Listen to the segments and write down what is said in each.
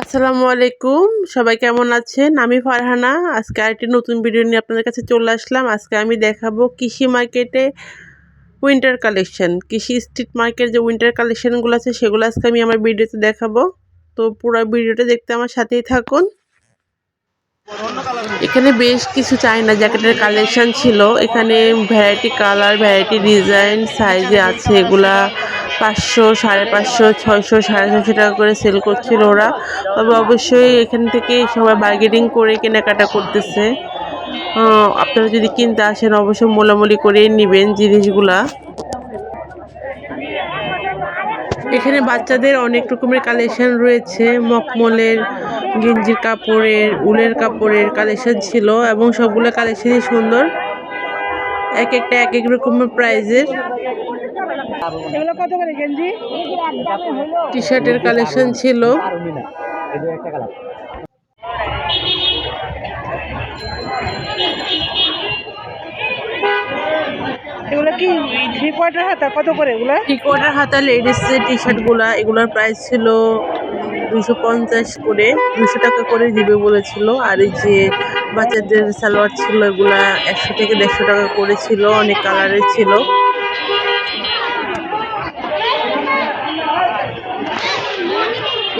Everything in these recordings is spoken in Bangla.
আসসালামু আলাইকুম। সবাই কেমন আছেন? আমি ফারহানা। আজকে আরেকটি নতুন ভিডিও নিয়ে আপনাদের কাছে চলে আসলাম। আজকে আমি দেখাবো কৃষি মার্কেটে winter collection Krishi street market যে উইন্টার কালেকশনগুলো আছে, সেগুলো আজকে আমি আমার ভিডিওতে দেখাবো। তো পুরো ভিডিওটা দেখতে আমার সাথেই থাকুন। এখানে বেশ কিছু চাইনা জ্যাকেটের কালেকশন ছিল। এখানে ভ্যারাইটি কালার ভ্যারাইটি ডিজাইন সাইজে আছে এগুলা। পাঁচশো, সাড়ে পাঁচশো, ছয়শো, সাড়ে ছয়শো টাকা করে সেল করছিল ওরা। তবে অবশ্যই এখান থেকে সবাই বার্গেনিং করে কেনাকাটা করতেছে। আপনারা যদি কিনতে আসেন, অবশ্যই মোলামুলি করেই নেবেন জিনিসগুলা। এখানে বাচ্চাদের অনেক রকমের কালেকশন রয়েছে। মকমলের গেঞ্জির কাপড়ের, উলের কাপড়ের কালেকশন ছিল এবং সবগুলো কালেকশনই সুন্দর। এক একটা এক এক রকমের প্রাইজের কত করে গেঞ্জি? টি শার্টের কালেকশন ছিল। এগুলো কি থ্রি কোয়ার্টার হাতা? কত করে এগুলো? থ্রি কোয়ার্টার হাতা লেডিসের টি শার্টগুলা এগুলোর প্রাইস ছিল দুশো পঞ্চাশ করে, দুশো টাকা করে দিবে বলেছিল। আর এই যে বাচ্চাদের সালোয়ার ছিল, এগুলা একশো থেকে দেড়শো টাকা করে ছিল, অনেক কালারের ছিল।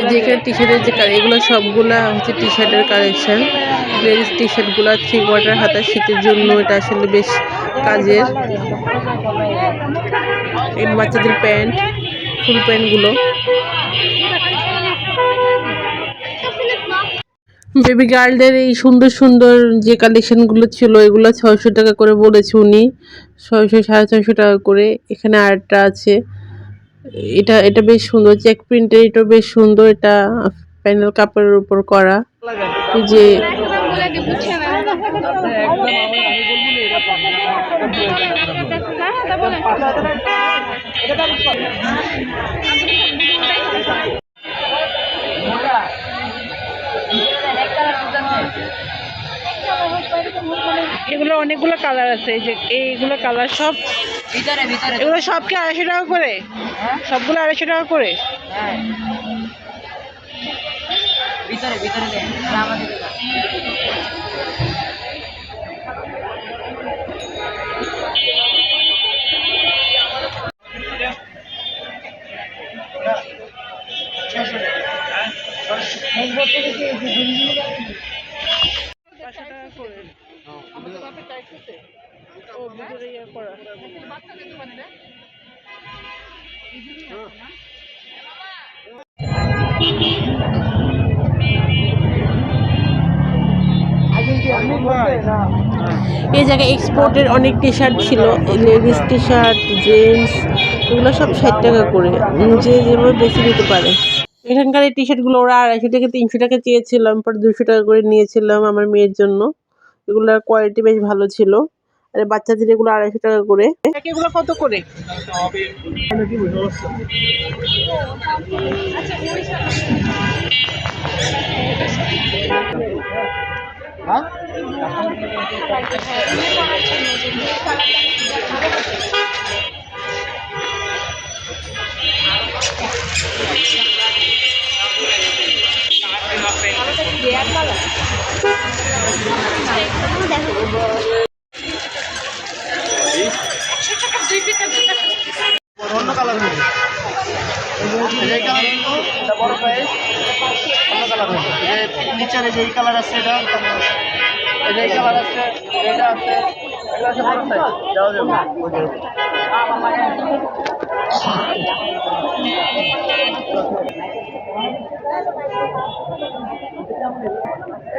এই যে এখানে টি শার্টের যে এগুলো সবগুলা হচ্ছে টি শার্টের কালেকশন লেডিস টি শার্টগুলো থ্রি কোয়ার্টার হাতা শীতের জন্য, এটা আসলে বেশ কাজের। বাচ্চাদের প্যান্ট, ফুল প্যান্টগুলো। বেবি গার্লদের এই সুন্দর সুন্দর যে কালেকশনগুলো ছিল এগুলো ছয়শো টাকা করে বলেছে উনি ছয়শো সাড়ে ছয়শো টাকা করে এখানে আরেকটা আছে এটা এটা বেশ সুন্দর চেক প্রিন্টের এটা বেশ সুন্দর এটা প্যানেল কাপড়ের উপর করা যে এগুলো অনেকগুলো কালার আছে এই যে এইগুলো কালার সব ভিতরে ভিতরে। এগুলো সব কি আড়াইশো টাকা করে? সবগুলো আড়াইশো টাকা করে? হ্যাঁ। ভিতরে ভিতরে ও, ভিতরে ইয়ে করা। এই জায়গায় এক্সপোর্টের অনেক টি শার্ট ছিল, লেডিস টি শার্ট জেন্টস এগুলো সব ষাট টাকা করে। যে যেভাবে বেশি নিতে পারে। এখানকার এই টি শার্টগুলো ওরা আড়াইশো থেকে তিনশো টাকা চেয়েছিলাম পরে দুশো টাকা করে নিয়েছিলাম আমার মেয়ের জন্য। এগুলোর কোয়ালিটি বেশ ভালো ছিল। আর বাচ্চাদের এগুলো আড়াইশো টাকা করে। এগুলো কত করে? অন্য কালার হয়েছে বড় কালার হয়েছে নিচের যে এই কালার আছে এটা কালার আছে এটা আছে দেওয়া যাবে।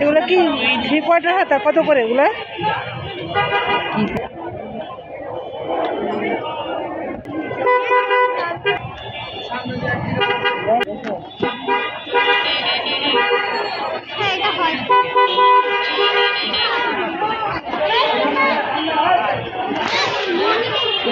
এগুলো কি থ্রি কোয়ার্টার হাতা কত করে এগুলা? ঠিক